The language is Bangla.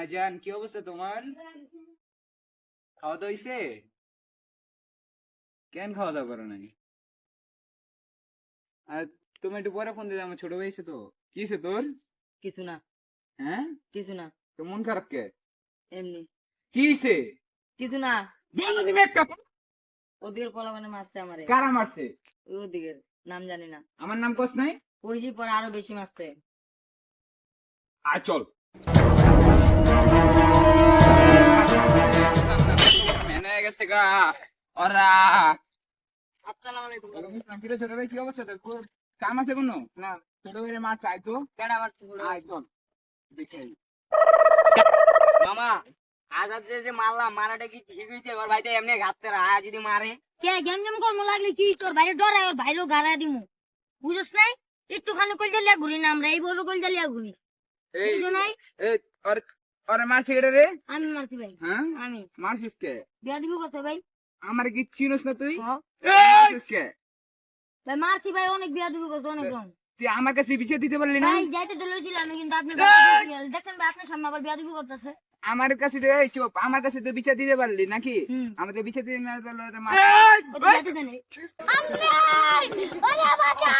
হ্যাঁ জান কি অবস্থা তোমার? খাওয়া দাওয়া হইছে? কেন খাওয়া দাওয়া করো নাই? আর তুমি একটু পরে ফোন দিলে আমার ছোট ভাই তো। কি হইছে তোর? কিছু না। হ্যাঁ? কিছু না। তো মন খারাপ কে? এমনি। কি হইছে? কিছু না। বলো তুমি একটা ওদিকের কলা মানে মারছে আমারে। কারা মারছে? ওই ওদিকের নাম জানি না। আমার নাম কস নাই? ওই যে পরে আরও বেশি মারছে। আয় চল। গেছে গা ওরা। আসসালামু আলাইকুম কিরে ছোট ভাই কি অবস্থা তোর? কাম আছে কোনো? না ছোট ভাই মার চাই তো কেডা মারছে আয় চল। দেখে মামা আজাদ যে মারলাম মারাটা কি ঠিক হয়েছে ওর ভাইটা এমনি ঘাটতে রায় যদি মারে। কে গেম গেম কর্ম লাগলে কি তোর বাইরে ডরাই ওর বাইরেও গাড়া দিমু। বুঝছ নাই? একটুখানি কল জ্বালিয়া ঘুরি না আমরা এই বড় কল জ্বালিয়া ঘুরি বুঝো নাই? এই ওর মারছে কেটে রে? আমি মারছি ভাই। হ্যাঁ? আমি। মারছিস কে? বিয়া দিবি কত ভাই? আমার কি চিনোস না তুই? হ। মারছিস কে? ভাই মারছি ভাই অনেক বিয়া দিবি কত অনেক রং তুই আমার কাছে বিচার দিতে পারলি না? ভাই যাইতে তো লইছিলাম কিন্তু আপনি দেখছেন ভাই আপনার সামনে আবার বিয়া দিবি করতেছে। আমার কাছে তো এই চুপ আমার কাছে তো বিচার দিতে পারলি নাকি? আমাদের বিচার দিতে না তো মার আল্লাহ ওরে বাবা!